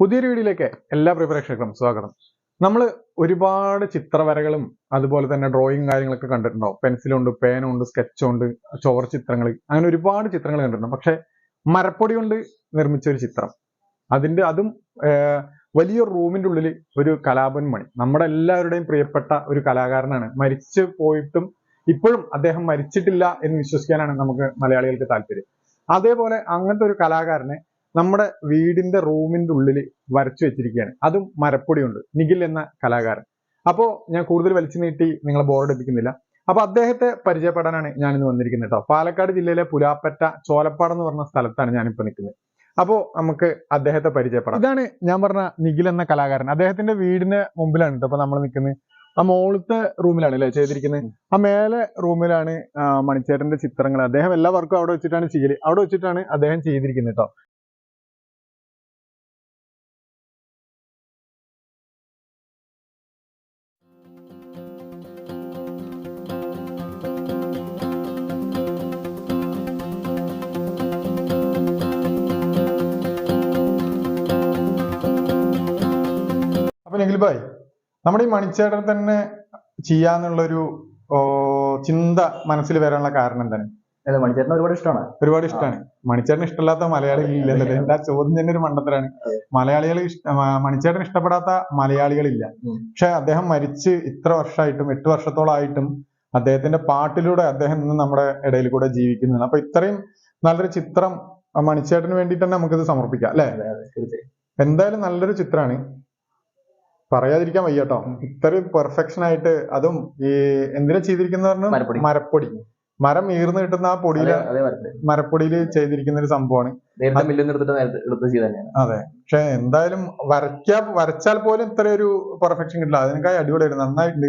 പുതിയൊരു വീഡിയോയിലേക്ക് എല്ലാ പ്രിയ പ്രേക്ഷകർക്കും സ്വാഗതം. നമ്മൾ ഒരുപാട് ചിത്രവരകളും അതുപോലെ തന്നെ ഡ്രോയിങ് കാര്യങ്ങളൊക്കെ കണ്ടിട്ടുണ്ടാവും. പെൻസിലുണ്ട് പേനുണ്ട് സ്കെച്ചുണ്ട് ചോർ ചിത്രങ്ങൾ അങ്ങനെ ഒരുപാട് ചിത്രങ്ങൾ കണ്ടിട്ടുണ്ട് പക്ഷെ മരപ്പൊടി കൊണ്ട് നിർമ്മിച്ച ഒരു ചിത്രം. അതിന്റെ അതും വലിയൊരു റൂമിന്റെ ഉള്ളിൽ ഒരു കലാപൻ മണി. നമ്മുടെ എല്ലാവരുടെയും പ്രിയപ്പെട്ട ഒരു കലാകാരനാണ്. മരിച്ചു പോയിട്ടും ഇപ്പോഴും അദ്ദേഹം മരിച്ചിട്ടില്ല എന്ന് വിശ്വസിക്കാനാണ് നമുക്ക് മലയാളികൾക്ക് താല്പര്യം. അതേപോലെ അങ്ങനത്തെ ഒരു കലാകാരനെ നമ്മുടെ വീടിന്റെ റൂമിന്റെ ഉള്ളിൽ വരച്ചു വെച്ചിരിക്കുകയാണ്. അതും മരപ്പൊടിയുണ്ട്. നിഖിൽ എന്ന കലാകാരൻ. അപ്പോ ഞാൻ കൂടുതൽ വലിച്ചു നീട്ടി നിങ്ങളെ ബോർഡടിപ്പിക്കുന്നില്ല അപ്പൊ അദ്ദേഹത്തെ പരിചയപ്പെടാനാണ് ഞാൻ ഇന്ന് വന്നിരിക്കുന്നത് കേട്ടോ പാലക്കാട് ജില്ലയിലെ പുലാപ്പറ്റ ചോലപ്പാട് എന്ന് പറഞ്ഞ സ്ഥലത്താണ് ഞാനിപ്പോ നിൽക്കുന്നത്. അപ്പോ നമുക്ക് അദ്ദേഹത്തെ പരിചയപ്പെടാം. ഇതാണ് ഞാൻ പറഞ്ഞ നിഖിൽ എന്ന കലാകാരൻ. അദ്ദേഹത്തിന്റെ വീടിന് മുമ്പിലാണ് അപ്പൊ നമ്മൾ നിൽക്കുന്നത്. ആ മോളത്തെ റൂമിലാണ് അല്ലേ ചെയ്തിരിക്കുന്നത്? ആ മേലെ റൂമിലാണ് മണിച്ചേട്ടന്റെ ചിത്രങ്ങൾ. അദ്ദേഹം എല്ലാ വർക്കും അവിടെ വെച്ചിട്ടാണ് ചെയ്യൽ. അവിടെ വെച്ചിട്ടാണ് അദ്ദേഹം ചെയ്തിരിക്കുന്നത് കേട്ടോ നിഖിൽ ഭായ് നമ്മുടെ ഈ മണിച്ചേട്ടൻ തന്നെ ചെയ്യാന്നുള്ളൊരു ചിന്ത മനസ്സിൽ വരാനുള്ള കാരണം എന്താണ്? അല്ല മണിച്ചേട്ടന് ഒരുപാട് ഇഷ്ടമാണ്. ഒരുപാട് ഇഷ്ടമാണ്. മണിച്ചേട്ടൻ ഇഷ്ടമില്ലാത്ത മലയാളികൾ ഇല്ലല്ലോ എന്താ ചോദ്യം തന്നെ ഒരു മണ്ടത്തരാണ്. മലയാളികൾ മണിച്ചേട്ടൻ ഇഷ്ടപ്പെടാത്ത മലയാളികളില്ല. പക്ഷെ അദ്ദേഹം മരിച്ച് ഇത്ര വർഷമായിട്ടും എട്ട് വർഷത്തോളായിട്ടും അദ്ദേഹത്തിന്റെ പാട്ടിലൂടെ അദ്ദേഹം ഇന്ന് നമ്മുടെ ഇടയിൽ കൂടെ ജീവിക്കുന്നുണ്ട്. അപ്പൊ ഇത്രയും നല്ലൊരു ചിത്രം മണിച്ചേട്ടന് വേണ്ടിയിട്ട് തന്നെ നമുക്കിത് സമർപ്പിക്കാം അല്ലെ? എന്തായാലും നല്ലൊരു ചിത്രമാണ്. പറയാതിരിക്കാൻ വയ്യ കേട്ടോ ഇത്രയും പെർഫെക്ഷൻ ആയിട്ട് അതും ഈ എന്തിനാ ചെയ്തിരിക്കുന്ന മരപ്പൊടി. മരപ്പൊടി. മരം ഈർന്ന് കിട്ടുന്ന ആ മരത്തിൽ മരപ്പൊടിയിൽ ചെയ്തിരിക്കുന്ന ഒരു സംഭവമാണ്. അതെ പക്ഷെ എന്തായാലും വരയ്ക്കാ വരച്ചാൽ പോലും ഇത്ര ഒരു പെർഫെക്ഷൻ കിട്ടില്ല. അതിനേക്കായി അടിപൊളിയായിരുന്നു. നന്നായിട്ടുണ്ട്.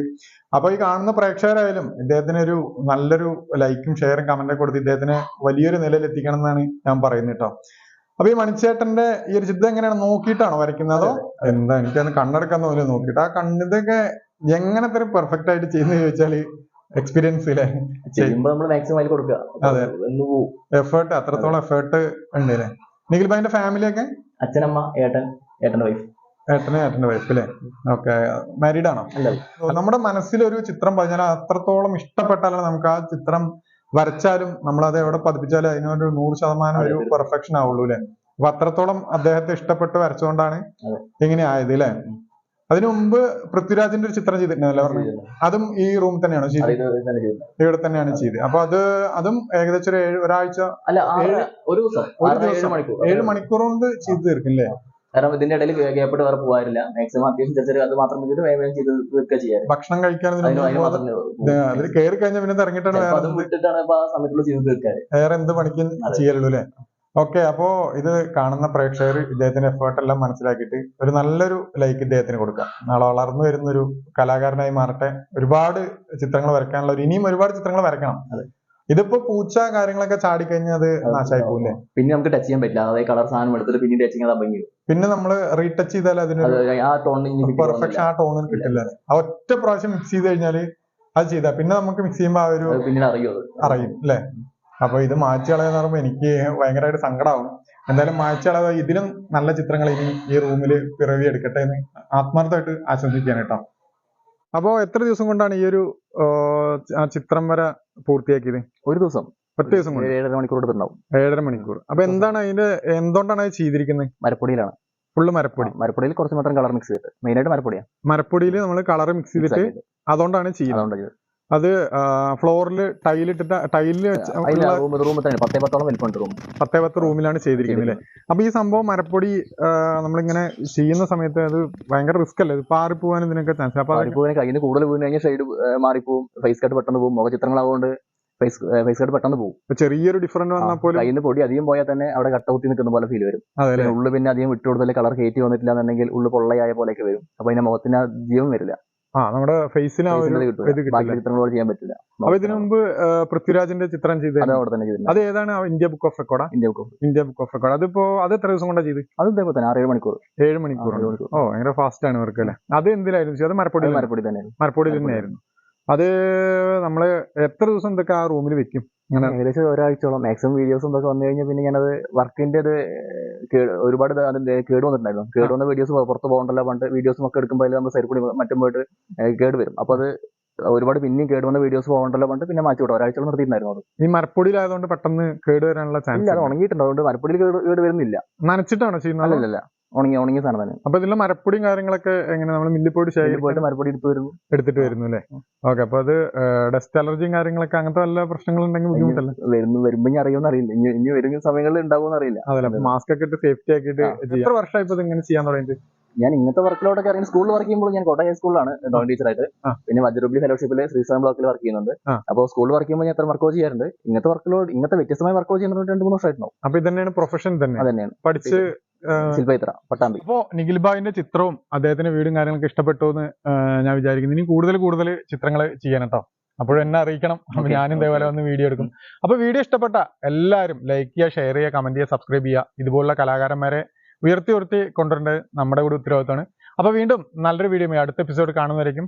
അപ്പൊ ഈ കാണുന്ന പ്രേക്ഷകരായാലും ഇദ്ദേഹത്തിന് ഒരു നല്ലൊരു ലൈക്കും ഷെയറും കമന്റും കൊടുത്ത് ഇദ്ദേഹത്തിന് വലിയൊരു നിലയിൽ എത്തിക്കണം എന്നാണ് ഞാൻ പറയുന്നത് കേട്ടോ. അപ്പൊ ഈ മണിച്ചേട്ടന്റെ ഈ ഒരു ചിത്രം എങ്ങനെയാണ് നോക്കിയിട്ടാണോ വരയ്ക്കുന്നത്? എന്താ എനിക്കത് കണ്ണെടുക്കാൻ തോന്നി നോക്കിയിട്ട്. ആ കണ്ണിതൊക്കെ എങ്ങനെ തരം പെർഫെക്റ്റ് ആയിട്ട് ചെയ്യുന്ന ചോദിച്ചാൽ എക്സ്പീരിയൻസ് ഇല്ലേ ചെയ്യുമ്പോ നമ്മൾ മാക്സിമം കൊടുക്കുക. അതെ. എഫേർട്ട് അത്രത്തോളം എഫേർട്ട് ഉണ്ട് അല്ലേ? നിഖിൽ ഭായിന്റെ ഫാമിലിയൊക്കെ അച്ഛനമ്മ ഏട്ടൻ ഏട്ടന്റെ വൈഫ് ഏട്ടനെ ഏട്ടന്റെ വൈഫ് അല്ലേ? ഓക്കെ മാരീഡ് ആണോ? നമ്മുടെ മനസ്സിൽ ഒരു ചിത്രം പറഞ്ഞാൽ അത്രത്തോളം ഇഷ്ടപ്പെട്ടാലാണ് നമുക്ക് ആ ചിത്രം വരച്ചാലും നമ്മൾ അത് എവിടെ പതിപ്പിച്ചാലും അതിനൊരു നൂറ് ശതമാനം ഒരു പെർഫെക്ഷൻ ആവുള്ളൂ അല്ലെ അപ്പൊ അത്രത്തോളം അദ്ദേഹത്തെ ഇഷ്ടപ്പെട്ട് വരച്ചുകൊണ്ടാണ്. ഇങ്ങനെ ആയത് അല്ലെ അതിനു മുമ്പ് പൃഥ്വിരാജിന്റെ ഒരു ചിത്രം ചെയ്തിട്ടുണ്ടല്ലേ പറഞ്ഞു അതും ഈ റൂം തന്നെയാണോ. ഇവിടെ തന്നെയാണ് ചെയ്തത്. അപ്പൊ അത് അതും ഏകദേശം ഒരു ഏഴ് ഒരാഴ്ച ഒരു ദിവസം. ഏഴ്. മണിക്കൂർ. കൊണ്ട് ചെയ്തു തീർക്കും അല്ലേ കാരണം ഇതിന്റെ ഇടയിൽ ഗ്യാപ്പിട്ട് വേറെ പോകാറില്ല മാക്സിമം അത്യാവശ്യം ചെറിയ അത് മാത്രം വെച്ചിട്ട് വേഗം ചെയ്ത് തീർക്കുക ചെയ്യാറ്. ഭക്ഷണം കഴിക്കാൻ കയറി കഴിഞ്ഞാൽ പിന്നെ ഇറങ്ങിയിട്ടാണ് അതും വിട്ടിട്ടാണ് ഇപ്പൊ ആ സമയത്തുള്ള ചെയ്ത് തീർക്കാറ് വേറെ എന്ത് പണിക്കും. ചെയ്യലുള്ളൂ അല്ലെ? ഓക്കെ അപ്പോ ഇത് കാണുന്ന പ്രേക്ഷകർ ഇദ്ദേഹത്തിന്റെ എഫേർട്ട് എല്ലാം മനസ്സിലാക്കിയിട്ട് ഒരു നല്ലൊരു ലൈക്ക് ഇദ്ദേഹത്തിന് കൊടുക്കുക. നാളെ വളർന്നു വരുന്ന ഒരു കലാകാരനായി മാറട്ടെ. ഒരുപാട് ചിത്രങ്ങൾ വരയ്ക്കാനുള്ള ഇനിയും ഒരുപാട് ചിത്രങ്ങൾ വരയ്ക്കണം. അതെ. ഇതിപ്പോ പൂച്ച കാര്യങ്ങളൊക്കെ ചാടിക്കഴിഞ്ഞാൽ അത് നാശമായി പോകില്ലേ പിന്നെ നമുക്ക് ടച്ച് ചെയ്യാൻ പറ്റില്ല. അതായത് കളർ സാധനം എടുത്തിട്ട് പിന്നെ ടച്ച് ഭംഗി പിന്നെ നമ്മൾ റീടച്ച് ചെയ്താൽ അതിന് ആ ടോൺ ഇനി പെർഫെക്ഷൻ ആ ടോണിന് കിട്ടില്ല. ആ ഒറ്റ പ്രാവശ്യം മിക്സ് ചെയ്ത് കഴിഞ്ഞാൽ അത് ചെയ്താ. പിന്നെ നമുക്ക് മിക്സ് ചെയ്യുമ്പോൾ ആ ഒരു പിന്നീട് അറിയോ അറിയും അല്ലെ അപ്പൊ ഇത് മാറ്റി കളയെന്ന് പറയുമ്പോ എനിക്ക് ഭയങ്കരമായിട്ട് സങ്കടമാവും എന്തായാലും മാറ്റി കളയാതെ ഇതിലും നല്ല ചിത്രങ്ങൾ ഇനി ഈ റൂമിൽ പിറവി എടുക്കട്ടെ എന്ന് ആത്മാർത്ഥമായിട്ട് ആശംസിക്കുകയാണ് കേട്ടോ. അപ്പോ എത്ര ദിവസം കൊണ്ടാണ് ഈ ഒരു ചിത്രം വര പൂർത്തിയാക്കിയത്? ഒരു ദിവസം. ഒറ്റ ദിവസം കൊണ്ട്? ഏഴ് ഏഴര മണിക്കൂർ എടുത്തിട്ടുണ്ടാവും ഏഴര മണിക്കൂർ. അപ്പൊ എന്താണ് അതിന്റെ എന്തുകൊണ്ടാണ് അത് ചെയ്തിരിക്കുന്നത് മരപ്പൊടിയിലാണ്. ഫുള്ള് മരപ്പൊടി? മരപ്പൊടിയിൽ കുറച്ച് മാത്രം കളർ മിക്സ് ചെയ്തിട്ട്. മെയിൻ ആയിട്ട് മരപ്പൊടിയാണ് മരപ്പൊടിയിൽ നമ്മൾ കളർ മിക്സ് ചെയ്തിട്ട് അതുകൊണ്ടാണ് ചെയ്യുന്നത്. അത് ഫ്ലോറിൽ ടൈലിട്ടിട്ട് ടൈലിൽ പത്തേ പത്തേ റൂമിലാണ് ചെയ്തിരിക്കുന്നത് അല്ലേ? അപ്പൊ ഈ സംഭവം മരപ്പൊടി നമ്മളിങ്ങനെ ചെയ്യുന്ന സമയത്ത് അത് ഭയങ്കര റിസ്ക് അല്ലേ? പാറിപ്പോവാൻ ഇതിനൊക്കെ ചാൻസ് അപ്പൊ കയ്യിൽ നിന്ന് കൂടുതൽ വീണ് കഴിഞ്ഞാൽ ഷെയ്ഡ് മാറിപ്പോവും. ഫേസ് കട്ട് പെട്ടെന്ന് പോകും മുഖചിത്രങ്ങളാവുകൊണ്ട് ഫേസ് ഫേസ് കട്ട് പെട്ടെന്ന് പോകും ചെറിയൊരു ഡിഫറന്റ് വന്നാൽ പോലും കയ്യിൽ നിന്ന് പൊടി അധികം പോയാൽ തന്നെ അവിടെ കട്ട കുത്തി നിൽക്കുന്ന പോലെ ഫീൽ വരും. ഉള്ളു പിന്നെ അധികം വിട്ടു കൊടുത്താൽ കളർ കയറ്റി വന്നിട്ടില്ല എന്നുണ്ടെങ്കിൽ ഉള്ളു പൊള്ളയായ പോലെയൊക്കെ വരും. അപ്പൊ അതിന്റെ മുഖത്തിന് ജീവൻ വരില്ല. ആ നമ്മുടെ ഫേസിന് ഇത് ചെയ്യാൻ പറ്റില്ല. അപ്പൊ ഇതിനു മുമ്പ് പൃഥ്വിരാജിന്റെ ചിത്രം ചെയ്ത് അത് ഏതാണ്? India book of record India book India book of record അതിപ്പോ അത് എത്ര ദിവസം കൊണ്ടാ ചെയ്ത്? അത് ഇതേപോലെ തന്നെ ആറേഴ് മണിക്കൂർ. ഏഴ് മണിക്കൂർ. ഓ ഭയങ്കര ഫാസ്റ്റ് ആണ് ഇവർക്ക് അല്ലെ? അത് എന്തിലായിരുന്നു? അത് മരപ്പൊടി മരപ്പൊടി തന്നെ മരപ്പൊടി. തന്നെയായിരുന്നു. അത് നമ്മൾ എത്ര ദിവസം ഇതൊക്കെ ആ റൂമിൽ വെക്കും? ഏകദേശം ഒരാഴ്ചയോളം. മാക്സിമം വീഡിയോസും ഇതൊക്കെ വന്നു കഴിഞ്ഞാൽ പിന്നെ ഞാനത് വർക്കിന്റെ ഒരു ഒരുപാട് അതിന്റെ കേട് വന്നിട്ടുണ്ടായിരുന്നു. കേട് വന്ന വീഡിയോസ് പുറത്ത് പോകണ്ടല്ലോ പണ്ട് വീഡിയോസും ഒക്കെ എടുക്കുമ്പോൾ അതിൽ നമ്മൾ സൈക്കിൾ കൂടി മറ്റും പോയിട്ട് കേട് വരും. അപ്പോൾ അത് ഒരുപാട് പിന്നെയും കേട് വന്ന വീഡിയോസ് പോകണ്ടല്ലോ പണ്ട് പിന്നെ മാറ്റി വിട്ടു ഒരാഴ്ചയോളം നിർത്തിയിട്ടുണ്ടായിരുന്നു അത്. ഈ മരപ്പൊടിയിലായതുകൊണ്ട് പെട്ടെന്ന് കേട് വരാനുള്ള ചാൻസ് ഇല്ല അത് ഉണങ്ങിയിട്ടുണ്ട്. അതുകൊണ്ട് മരപ്പൊടിയിൽ കേട് കേട് വരുന്നില്ല. നനച്ചിട്ടാണോ ചെയ്യുന്നത്? അല്ലല്ല ഉണങ്ങിയ ഉണങ്ങിയ സാധനം തന്നെ. അപ്പൊ ഇതിലെ മരപ്പൊടിയും കാര്യങ്ങളൊക്കെ എങ്ങനെ? നമ്മൾ മില്ലിൽ പോയിട്ട് ശേഖരിച്ച് പോയിട്ട് മരപ്പൊടി എടുത്ത് വരുന്നു. എടുത്തിട്ട് വരുന്നു അല്ലേ? ഓക്കെ അപ്പൊ അത് ഡസ്റ്റ് അലർജിയും കാര്യങ്ങളൊക്കെ അങ്ങനത്തെ വല്ല പ്രശ്നങ്ങളുണ്ടെങ്കിൽ ബുദ്ധിമുട്ടല്ല? വരുന്നു വരുമ്പോ ഇനി അറിയുമെന്ന് അറിയില്ല. ഇനി ഇനി വരുന്ന സമയങ്ങളിൽ ഉണ്ടാവുമെന്ന് അറിയില്ല. അതല്ല മാസ്ക് ഒക്കെ ഇട്ട് സേഫ്റ്റി ആക്കിയിട്ട്. എത്ര വർഷമായി ഇപ്പൊ ഇങ്ങനെ ചെയ്യാൻ തുടങ്ങിയിട്ട്? ഞാൻ ഇങ്ങനത്തെ വർക്കിലോട്ടൊക്കെ ഇറങ്ങി സ്കൂളിൽ വർക്ക് ചെയ്യുമ്പോൾ ഞാൻ കോട്ടയം സ്കൂളിലാണ് ഡോൺ ടീച്ചർ ആയിട്ട്. പിന്നെ വജ്രൂബ്ലി ഫെലോഷിപ്പിൽ ശ്രീസാം ബ്ലോക്കിൽ വർക്ക് ചെയ്യുന്നുണ്ട്. അപ്പോൾ സ്കൂളിൽ വർക്ക് ചെയ്യുമ്പോൾ ഞാൻ എത്ര വർക്ക് ചെയ്യാറുണ്ട്? ഇങ്ങനത്തെ വർക്കിലോട് ഇങ്ങനത്തെ വ്യത്യസ്തമായ വർക്ക് ചെയ്യുന്നത് രണ്ട് മൂന്ന് വർഷമായിട്ടുണ്ടാവും. അപ്പൊ ഇത് തന്നെയാണ് പ്രൊഫഷൻ തന്നെ. അതന്നെയാണ് തന്നെയാണ്. പഠിച്ച് ശില്പയിത്ര പട്ടാമ്പി. അപ്പോ നിഖിൽ ബാബിന്റെ ചിത്രവും അദ്ദേഹത്തിന്റെ വീടും കാര്യങ്ങളൊക്കെ ഇഷ്ടപ്പെട്ടു എന്ന് ഞാൻ വിചാരിക്കുന്നു. ഇനി കൂടുതൽ കൂടുതൽ ചിത്രങ്ങൾ ചെയ്യാൻ കേട്ടോ. അപ്പോഴും എന്നെ അറിയിക്കണം. അപ്പൊ ഞാനും ഇതേപോലെ വന്ന് വീഡിയോ എടുക്കും. അപ്പൊ വീഡിയോ ഇഷ്ടപ്പെട്ട എല്ലാവരും ലൈക്ക് ചെയ്യുക ഷെയർ ചെയ്യുക കമന്റ് ചെയ്യുക സബ്സ്ക്രൈബ് ചെയ്യുക. ഇതുപോലുള്ള കലാകാരന്മാരെ ഉയർത്തി ഉയർത്തി കൊണ്ടുവരേണ്ടത് നമ്മുടെ കൂടെ ഉത്തരവാദിത്തമാണ് അപ്പൊ വീണ്ടും നല്ലൊരു വീഡിയോ അടുത്ത എപ്പിസോഡ് കാണുന്നവരേക്കും